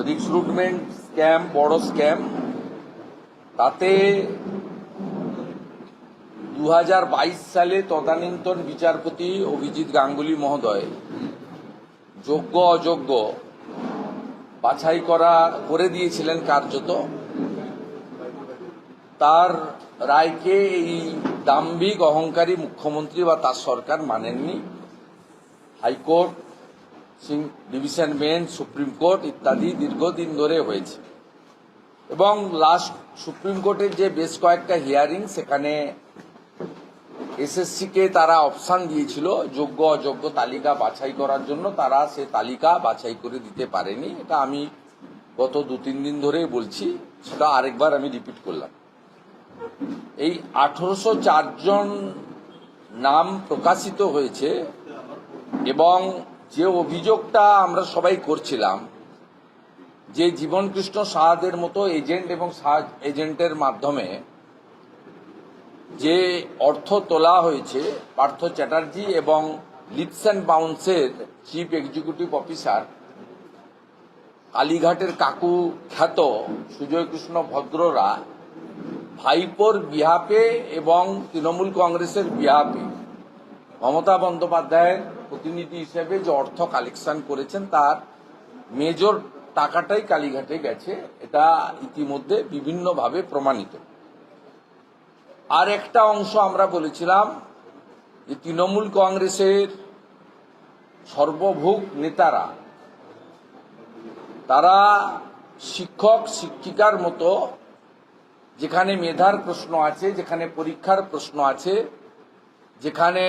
Recruitment scam বড় scam তাতে দু হাজার বাইশ সালে তদানীন্তন বিচারপতি অভিজিৎ গাঙ্গুলি মহোদয় যোগ্য, অযোগ্য বাছাই করা, করে দিয়েছিলেন কার্যত। তার রায়কে এই দাম্ভিক, অহংকারী মুখ্যমন্ত্রী বা তার সরকার মানেননি। High court single division bench, supreme court ইত্যাদি দীর্ঘদিন ধরে হয়েছে। এবং লাস্ট সুপ্রিম কোর্টের যে বেশ কয়েকটা হিয়ারিং, সেখানে এসএসসিকে তারা অপশান দিয়েছিল, যোগ্য অযোগ্য তালিকা বাছাই করার জন্য। তারা সে তালিকা বাছাই করে দিতে পারেনি। এটা আমি গত দু তিন দিন ধরেই বলছি, সেটা আরেকবার আমি রিপিট করলাম। এই আঠারোশো জন নাম প্রকাশিত হয়েছে এবং যে অভিযোগটা আমরা সবাই করছিলাম, যে জীবনকৃষ্ণ সাহাদের মতো এজেন্ট এবং সাহায্য এজেন্টের মাধ্যমে যে অর্থ তোলা হয়েছে, পার্থ চ্যাটার্জি এবং লিপস অ্যান্ড বাউন্সের চিফ এক্সিকিউটিভ অফিসার কালীঘাটের কাকু খ্যাত সুজয় কৃষ্ণ ভদ্ররা ভাইপোর বিহাপে এবং তৃণমূল কংগ্রেসের বিহাপে মমতা বন্দ্যোপাধ্যায়ের প্রতিনিধি হিসেবে যে অর্থ কালেকশন করেছেন, তার মেজর টাকাটাই কালীঘাটে গেছে। এটা ইতিমধ্যে বিভিন্নভাবে প্রমাণিত। আর একটা অংশ আমরা বলেছিলাম যে তৃণমূল কংগ্রেসের সর্বভোগ নেতারা, তারা শিক্ষক, শিক্ষিকার মতো, যেখানে মেধার প্রশ্ন আছে, যেখানে পরীক্ষার প্রশ্ন আছে যেখানে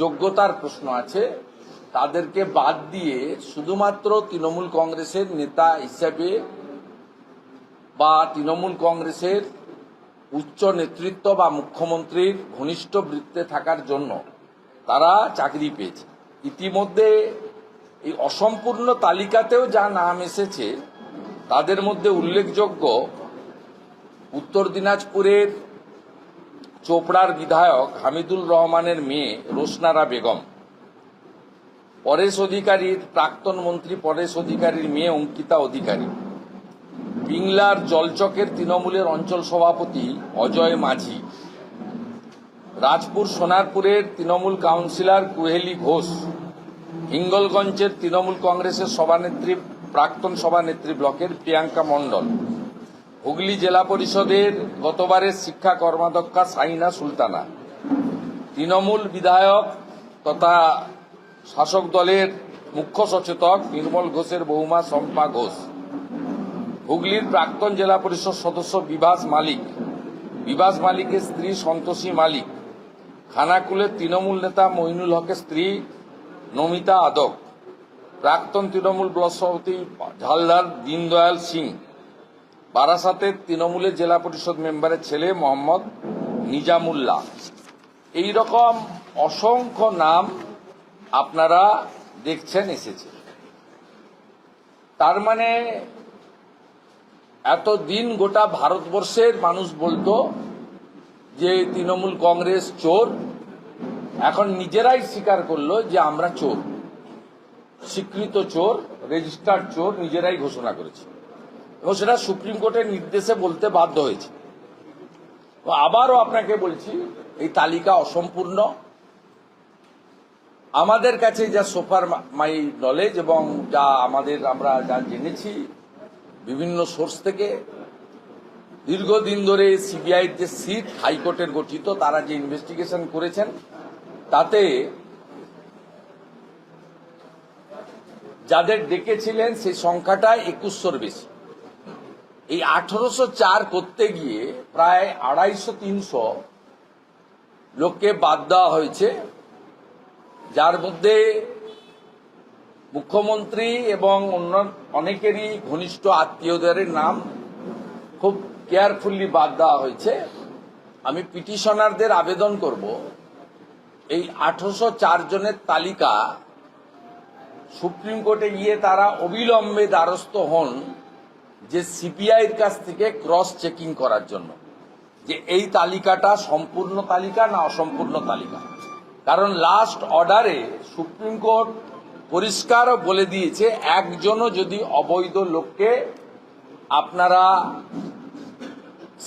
যোগ্যতার প্রশ্ন আছে, তাদেরকে বাদ দিয়ে শুধুমাত্র তৃণমূল কংগ্রেসের নেতা হিসেবে বা তৃণমূল কংগ্রেসের উচ্চ নেতৃত্ব বা মুখ্যমন্ত্রীর ঘনিষ্ঠ বৃত্তে থাকার জন্য তারা চাকরি পেয়েছে। ইতিমধ্যে এই অসম্পূর্ণ তালিকাতেও যা নাম এসেছে, তাদের মধ্যে উল্লেখযোগ্য উত্তর দিনাজপুরের চোপড়ার বিধায়ক হামিদুল রহমানের মেয়ে রোশনারা বেগম। পরেশ অধিকারীর প্রাক্তন মন্ত্রী পরেশ অধিকারীর মেয়ে অঙ্কিতা অধিকারী। পিংলার জলচকের তৃণমূলের অঞ্চল সভাপতি অজয় মাঝি। রাজপুর সোনারপুরের তৃণমূল কাউন্সিলর কুহেলি ঘোষ। হিঙ্গলগঞ্জের তৃণমূল কংগ্রেসের সভানেত্রী, প্রাক্তন সভানেত্রী ব্লকের প্রিয়াঙ্কা মণ্ডল। হুগলি জেলা পরিষদের গতবারের শিক্ষা কর্মাধ্যক্ষা সাইনা সুলতানা। তৃণমূল বিধায়ক তথা শাসক দলের মুখ্য সচেতক নির্মল ঘোষের বৌমা শম্পা ঘোষ। হুগলির প্রাক্তন জেলা পরিষদ সদস্য বিভাস মালিক, বিভাস মালিকের স্ত্রী সন্তোষী মালিক, খানাকুলের তৃণমূল নেতা মইনুল হকের স্ত্রী নমিতা আদক, প্রাক্তন তৃণমূল ব্লক সভাপতি ঝালদার দীনদয়াল সিং। বারাসাতের তৃণমূলের জেলা পরিষদ মেম্বারের ছেলে মোহাম্মদ নিজামুল্লাহ। এই রকম অসংখ্য নাম আপনারা দেখছেন, এসেছে। তার মানে এতদিন গোটা ভারতবর্ষের মানুষ বলতো যে তৃণমূল কংগ্রেস চোর। এখন নিজেরাই স্বীকার করল যে আমরা চোর। স্বীকৃত চোর, রেজিস্টার্ড চোর নিজেরাই ঘোষণা করেছে। এবং সেটা সুপ্রিম কোর্টের নির্দেশে বলতে বাধ্য হয়েছে। আবারও আপনাকে বলছি, এই তালিকা অসম্পূর্ণ। আমাদের কাছে যা সোফার মাই নলেজ এবং যা আমাদের আমরা যা জেনেছি বিভিন্ন সোর্স থেকে, দীর্ঘদিন ধরে সিবিআই যে সিট হাইকোর্টের গঠিত, তারা যে ইনভেস্টিগেশন করেছেন, তাতে যাদের ডেকেছিলেন সেই সংখ্যাটা একুশশোর বেশি। এই আঠারোশো চার করতে গিয়ে প্রায় আড়াইশো তিনশো লোককে বাদ দেওয়া হয়েছে। যার মধ্যে মুখ্যমন্ত্রী এবং অন্য অনেকেরই ঘনিষ্ঠ আত্মীয়দের নাম খুব কেয়ারফুলি বাদ দেওয়া হয়েছে। আমি পিটিশনারদের আবেদন করব। এই আঠারোশো চার জনের তালিকা সুপ্রিম কোর্টে গিয়ে তারা অবিলম্বে দ্বারস্থ হন। যে সিবিআইয়ের কাছ থেকে ক্রস চেকিং করার জন্য। যে এই তালিকাটা সম্পূর্ণ তালিকা না অসম্পূর্ণ তালিকা। কারণ লাস্ট অর্ডারে সুপ্রিম কোর্ট পরিষ্কার বলে দিয়েছে, একজনও যদি অবৈধ লোককে আপনারা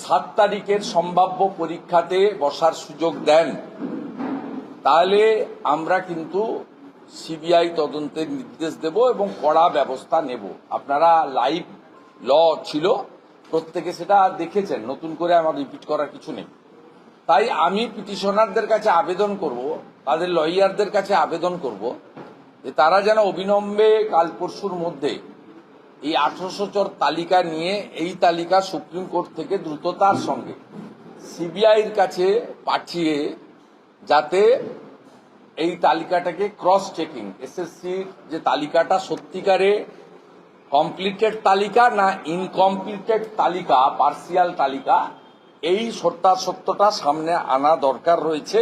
সাত তারিখের সম্ভাব্য পরীক্ষাতে বসার সুযোগ দেন, তাহলে আমরা কিন্তু সিবিআই তদন্তের নির্দেশ দেব এবং কড়া ব্যবস্থা নেব। আপনারা লাইভ ল ছিল, প্রত্যেকে সেটা দেখেছেন, নতুন করে আমার রিপিট করার কিছু নেই। তাই আমি পিটিশনারদের কাছে আবেদন করব, তাদের লয়ারদের কাছে আবেদন করব, যে তারা যেন অবিলম্বে কাল পরশুর মধ্যে এই আঠারোশো চর তালিকা নিয়ে এই তালিকা সুপ্রিম কোর্ট থেকে দ্রুততার সঙ্গে সিবিআইয়ের কাছে পাঠিয়ে যাতে এই তালিকাটাকে ক্রস চেকিং এসএসসির যে তালিকাটা সত্যিকারে কমপ্লিটেড তালিকা না ইনকমপ্লিটেড তালিকা পার্সিয়াল তালিকা, এই সত্যাসত্যটা সামনে আনা দরকার রয়েছে,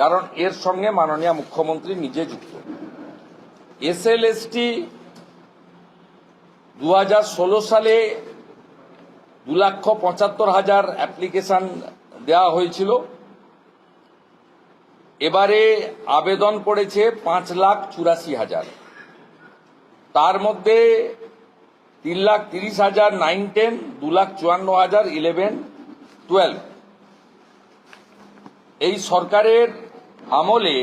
কারণ এর সঙ্গে মাননীয় মুখ্যমন্ত্রী নিজে যুক্ত। এসএলএসটি দু হাজার ষোলো সালে দু লক্ষ পঁচাত্তর হাজার অ্যাপ্লিকেশন দেওয়া হয়েছিল। এবারে আবেদন পড়েছে পাঁচ লাখ চুরাশি হাজার। তার মধ্যে তিন লাখ তিরিশ হাজার নাইন টেন দু লাখ চুয়ান্ন হাজার ইলেভেন টুয়েলভ এই সরকারের আমলে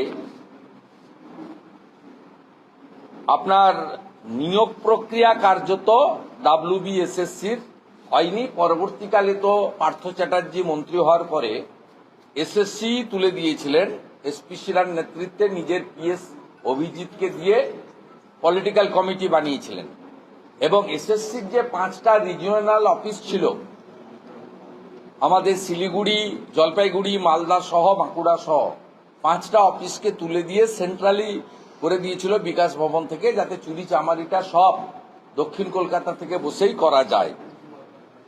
আপনার নিয়োগ প্রক্রিয়া কার্যত ডাব্লিউবিএসএসসির হয়নি। পরবর্তীকালে তো পার্থ চ্যাটার্জি মন্ত্রী হওয়ার পরে এসএসসি তুলে দিয়েছিলেন। এসপি নেতৃত্বে নিজের পিএস অভিজিৎকে দিয়ে পলিটিক্যাল কমিটি বানিয়েছিলেন। এবং এসএসসির যে পাঁচটা রিজিওনাল অফিস ছিল, আমাদের শিলিগুড়ি, জলপাইগুড়ি, মালদা সহ, বাঁকুড়া সহ, পাঁচটা অফিসকে তুলে দিয়ে সেন্ট্রালি করে দিয়েছিল বিকাশ ভবন থেকে, যাতে চুরি চামারিটা সব দক্ষিণ কলকাতা থেকে বসেই করা যায়।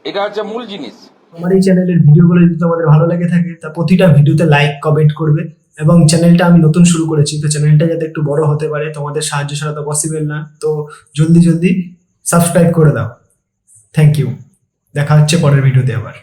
এটা হচ্ছে মূল জিনিস। আমার এই চ্যানেলের ভিডিওগুলো যদি তোমাদের ভালো লেগে থাকে, তা প্রতিটা ভিডিওতে লাইক কমেন্ট করবে। এবং চ্যানেলটা আমি নতুন শুরু করেছি, তো চ্যানেলটা যাতে একটু বড় হতে পারে, তোমাদের সাহায্য ছাড়া তো পসিবল না। তো জলদি জলদি সাবস্ক্রাইব করে দাও। থ্যাংক ইউ দেখা হচ্ছে পরের ভিডিওতে আবার।